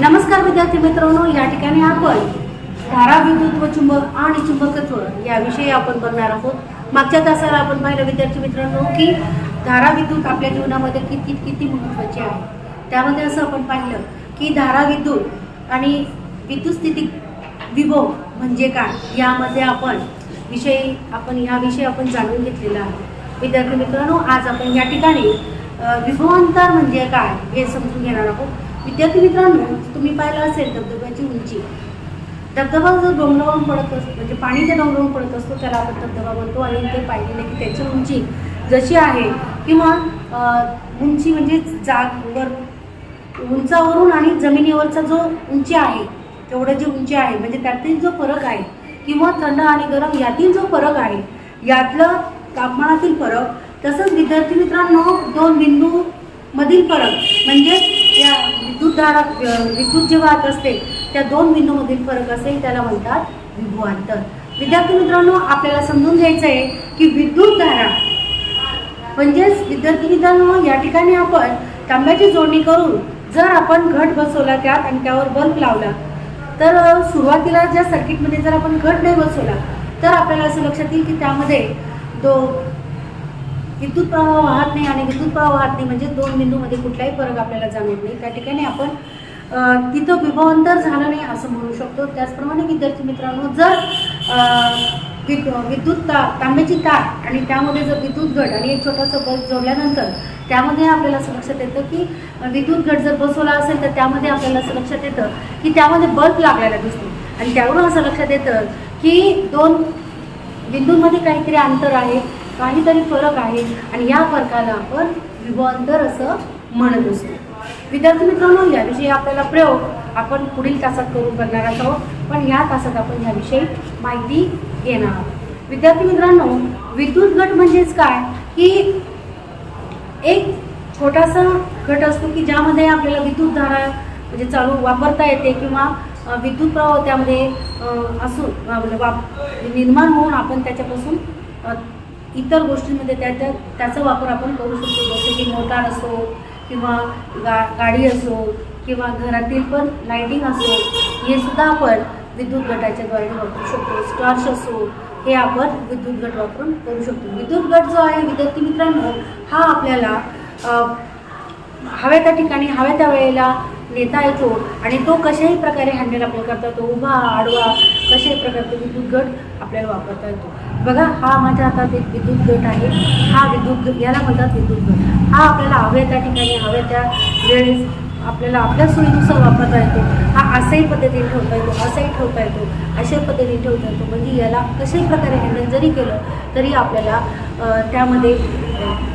नमस्कार विद्यार्थी मित्रांनो या ठिकाणी आपण धारा विद्युत व चुंबक आणि चुंबकत्व याविषयी आपण बघणार आहोत. मागच्या तासाला आपण पाहिलं विद्यार्थी मित्रांनो की धारा विद्युत आपल्या जीवनामध्ये किती किती महत्त्वाची आहे. त्यामध्ये असं आपण पाहिलं की धारा विद्युत आणि विद्युत स्थिती विभव म्हणजे काय यामध्ये आपण विषयी आपण याविषयी आपण जाणून घेतलेला आहे. विद्यार्थी मित्रांनो आज आपण या ठिकाणी विभवांतर म्हणजे काय हे समजून घेणार आहोत. विद्यार्थी मित्रांनो तुम्ही पाहिलं असेल धबधब्याची उंची. धबधबा जर डोंगरावरून पडत असतो म्हणजे पाणी ज्या डोंगरावरून पडत असतो त्याला आपण धबधबा म्हणतो. आणि ते पाहिलेलं की त्याची उंची जशी आहे किंवा उंची म्हणजे जागवर उंचावरून आणि जमिनीवरचा जो उंची आहे तेवढं जी उंची आहे म्हणजे त्यातील जो फरक आहे किंवा थंड आणि गरम यातील जो फरक आहे यातलं तापमानातील फरक तसंच विद्यार्थी मित्रांनो दोन बिंदू मधील फरक म्हणजेच या विद्युतधारा विद्युत जे वाहत असते त्या दोन बिंदूमधील फरक असेल त्याला म्हणतात विभवांतर. विद्यार्थी मित्रांनो आपल्याला समजून घ्यायचं आहे की विद्युत धारा म्हणजेच विद्यार्थी मित्रांनो या ठिकाणी आपण तांब्याची जोडणी करून जर आपण घट बसवला त्यात आणि त्यावर बल्ब लावला तर सुरुवातीला ज्या सर्किटमध्ये जर आपण घट नाही बसवला तर आपल्याला असं लक्षात येईल की त्यामध्ये दो विद्युत प्रवाह वाहत नाही आणि विद्युत प्रवाह वाहत नाही म्हणजे दोन बिंदूमध्ये कुठलाही फरक आपल्याला जाणवत नाही. त्या ठिकाणी आपण तिथं विभवांतर झालं नाही असं म्हणू शकतो. त्याचप्रमाणे विद्यार्थी मित्रांनो जर विद्युत ता तांब्याची तार आणि त्यामध्ये जर विद्युत घट आणि एक छोटासा बल्ब जोडल्यानंतर त्यामध्ये आपल्याला असं लक्षात येतं की विद्युत घट जर बसवला असेल तर त्यामध्ये आपल्याला असं लक्षात येतं की त्यामध्ये बल्ब लागलेला दिसतो. आणि त्यावरून असं लक्षात येतं की दोन बिंदूंमध्ये काहीतरी अंतर आहे. काहीतरी फरक आहे आणि या फरकाला आपण विभवांतर असं म्हणत असतो. विद्यार्थी मित्रांनो याविषयी आपल्याला प्रयोग आपण पुढील तासात करून करणार आहोत. पण या तासात आपण याविषयी माहिती घेणार आहोत. विद्यार्थी मित्रांनो विद्युत गट म्हणजेच काय? की एक छोटासा गट असतो की ज्यामध्ये आपल्याला विद्युत धारा म्हणजे चालू वापरता येते किंवा विद्युत प्रवाह त्यामध्ये असून म्हणजे वाप निर्माण होऊन आपण त्याच्यापासून इतर गोष्टींमध्ये त्या त्या त्याचा वापर आपण करू शकतो. जसे की मोटार असो किंवा गा गाडी असो किंवा घरातील पण लाईटिंग असो हे सुद्धा आपण विद्युत गटाच्या द्वारे वापरू शकतो. स्टॉर्च असो हे आपण विद्युत गट वापरून करू शकतो. विद्युत गट जो आहे विद्यार्थी मित्रांनो हा आपल्याला हव्या त्या ठिकाणी हव्या त्या वेळेला नेता येतो आणि तो कशाही प्रकारे हँडल आपल्याला करता येतो उभा आडवा कशाही प्रकारचे विद्युत गट आपल्याला वापरता येतो. बघा हा माझ्या हातात एक विद्युत गट आहे. हा विद्युत गट याला म्हणतात विद्युत गट. हा आपल्याला हव्या त्या ठिकाणी हव्या त्या वेळेस आपल्याला आपल्या सोयीनुसार वापरता येतो. हा असाही पद्धतीने ठेवता येतो असाही ठेवता येतो अशा पद्धतीने ठेवता येतो. म्हणजे याला कशाही प्रकारे हँडल जरी केलं तरी आपल्याला त्यामध्ये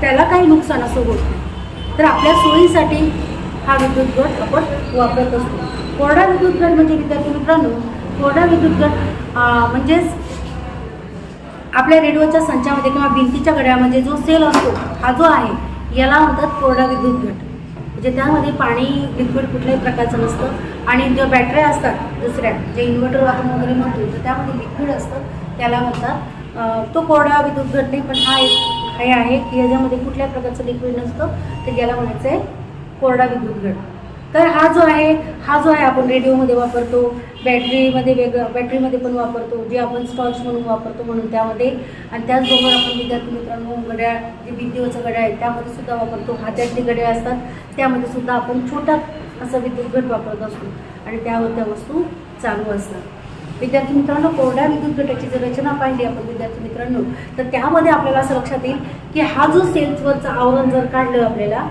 त्याला काही नुकसान असं होत नाही. तर आपल्या सोयीसाठी हा विद्युत गट आपण वापरत असतो. कोरडा विद्युत गट म्हणजे विद्यार्थी मित्रांनो कोरडा विद्युत गट म्हणजेच आपल्या रेडिओच्या संचामध्ये किंवा भिंतीच्या गड्यामध्ये जो सेल असतो हा जो आहे याला म्हणतात कोरडा विद्युत गट. म्हणजे त्यामध्ये पाणी लिक्विड कुठल्याही प्रकारचं नसतं आणि ज्या बॅटऱ्या असतात दुसऱ्या जे इन्व्हर्टर वापरून वगैरे म्हणतो तर त्यामध्ये लिक्विड असतं त्याला म्हणतात तो कोरडा विद्युत गट नाही पण हा एक हे आहे की याच्यामध्ये कुठल्या प्रकारचं लिक्विड नसतं तर याला म्हणायचं आहे कोरडा विद्युत गट. तर हा जो आहे हा जो आहे आपण रेडिओमध्ये वापरतो बॅटरीमध्ये वेगळं बॅटरीमध्ये पण वापरतो जे आपण स्टॉच म्हणून वापरतो म्हणून त्यामध्ये. आणि त्याचबरोबर आपण विद्यार्थी मित्रांनो घड्याळ जे विद्युतचं घड्याळ आहे त्यामध्ये सुद्धा वापरतो. हातातली घड्याळ असतात त्यामध्ये सुद्धा आपण छोटा असा विद्युत घट वापरत असतो. आणि त्यावर त्या वस्तू चालू असतात. विद्यार्थी मित्रांनो कोरड्या विद्युत गटाची जर रचना पाहिली आपण विद्यार्थी मित्रांनो तर त्यामध्ये आपल्याला असं लक्षात येईल की हा जो सेल्सवरचं आवरण जर काढलं आपल्याला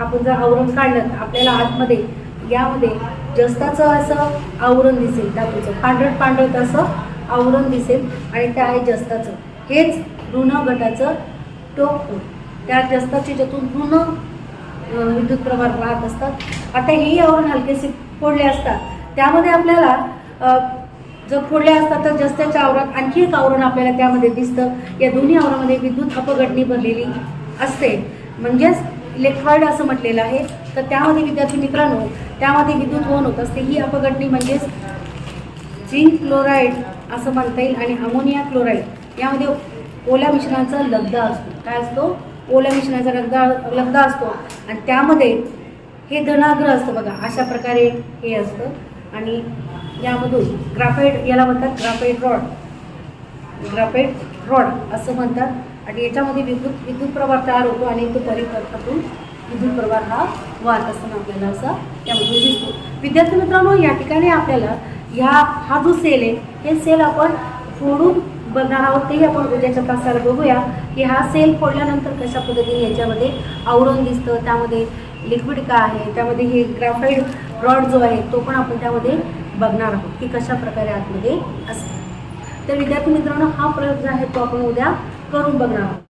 आपण जर आवरण काढलं तर आपल्याला आतमध्ये यामध्ये जस्ताचं असं आवरण दिसेल धातूचं. पांढरट पांढरट असं आवरण दिसेल आणि त्या आहे जस्ताचं. हेच ऋण गटाचं टोक त्या जस्ताचे ज्यातून ऋण विद्युत प्रभार वाहत असतात. आता हेही आवरण हलकेसे फोडले असतात. त्यामध्ये आपल्याला जर फोडले असतात तर जस्ताच्या आवरात आणखी एक आवरण आपल्याला त्यामध्ये दिसतं. या दोन्ही आवरामध्ये विद्युत अपघटनी भरलेली असते. म्हणजेच लेखार्ड असं म्हटलेलं आहे. तर त्यामध्ये विद्यार्थी मित्रांनो त्यामध्ये विद्युत वहन होत असते? ही अपघटनी म्हणजेच झिंक क्लोराईड असं म्हणता येईल आणि अमोनिया क्लोराईड. यामध्ये ओल्या मिश्रणाचा लगदा असतो. काय असतो? ओल्या मिश्रणाचा लगदा लगदा असतो. आणि त्यामध्ये हे धनाग्र असतं बघा. अशा प्रकारे हे असतं. आणि यामधून ग्राफाईड याला म्हणतात ग्राफाईड रॉड. ग्राफाईड रॉड असं म्हणतात. आणि याच्यामध्ये विद्युत विद्युत प्रवाह तयार होतो आणि तो परिपथातून विद्युत प्रवाह हा वाहत असताना आपल्याला असा त्यामध्ये दिसतो. विद्यार्थी मित्रांनो या ठिकाणी आपल्याला ह्या हा जो सेल आहे हे सेल आपण फोडून बघणार आहोत तेही आपण उद्याच्या तासाला बघूया की हा सेल फोडल्यानंतर कशा पद्धतीने याच्यामध्ये आवरण दिसतं त्यामध्ये लिक्विड का आहे त्यामध्ये हे ग्राफाईड रॉड जो आहे तो पण आपण त्यामध्ये बघणार आहोत की कशा प्रकारे आतमध्ये असतो. तर विद्यार्थी मित्रांनो हा प्रयोग जो आहे तो आपण उद्या करून बघणार आहोत